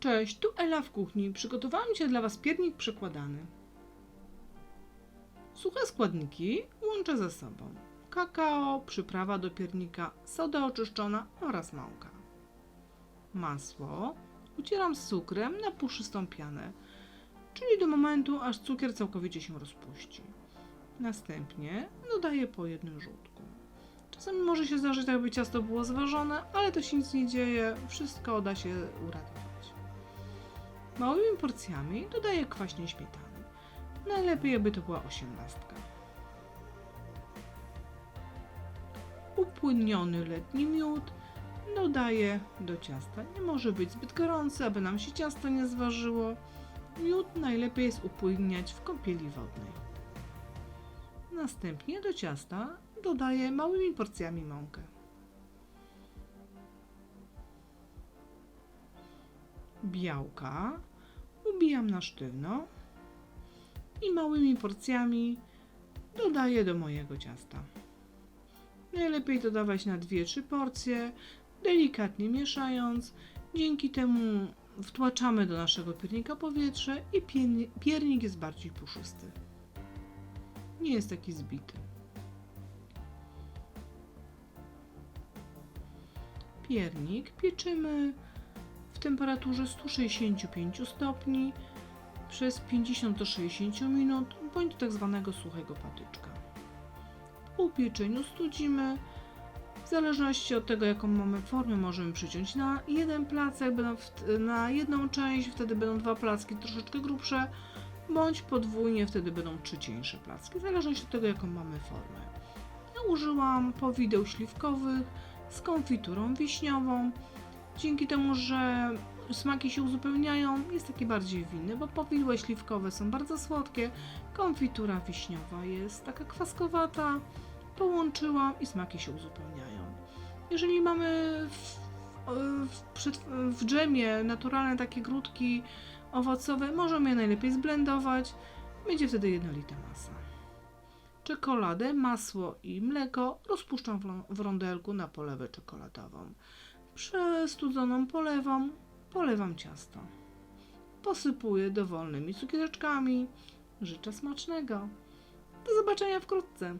Cześć, tu Ela w kuchni. Przygotowałam dzisiaj dla Was piernik przekładany. Suche składniki łączę ze sobą. Kakao, przyprawa do piernika, soda oczyszczona oraz mąka. Masło ucieram z cukrem na puszystą pianę, czyli do momentu, aż cukier całkowicie się rozpuści. Następnie dodaję po jednym żółtku. Czasami może się zdarzyć, jakby ciasto było zważone, ale to się nic nie dzieje, wszystko da się uratować. Małymi porcjami dodaję kwaśnej śmietany. Najlepiej, jakby to była osiemnastka. Upłynniony letni miód dodaję do ciasta. Nie może być zbyt gorący, aby nam się ciasto nie zważyło. Miód najlepiej jest upłynniać w kąpieli wodnej. Następnie do ciasta dodaję małymi porcjami mąkę. Białka ubijam na sztywno i małymi porcjami dodaję do mojego ciasta. Najlepiej dodawać na 2-3 porcje, delikatnie mieszając. Dzięki temu wtłaczamy do naszego piernika powietrze i pierni- piernik jest bardziej puszysty. Nie jest taki zbity. Piernik pieczymy temperaturze 165 stopni przez 50 do 60 minut bądź tak zwanego suchego patyczka. Po upieczeniu studzimy. W zależności od tego, jaką mamy formę, możemy przyciąć na jeden placek, na jedną część, wtedy będą dwa placki troszeczkę grubsze, bądź podwójnie, wtedy będą trzy cieńsze placki, w zależności od tego, jaką mamy formę. Ja użyłam powideł śliwkowych z konfiturą wiśniową. Dzięki temu, że smaki się uzupełniają, jest taki bardziej winny, bo powidła śliwkowe są bardzo słodkie, konfitura wiśniowa jest taka kwaskowata. Połączyłam i smaki się uzupełniają. Jeżeli mamy w, w, w dżemie naturalne takie grudki owocowe, możemy je najlepiej zblendować. Będzie wtedy jednolita masa. Czekoladę, masło i mleko rozpuszczam w, w rondelku na polewę czekoladową. Przestudzoną polewą polewam ciasto. Posypuję dowolnymi cukiereczkami. Życzę smacznego. Do zobaczenia wkrótce.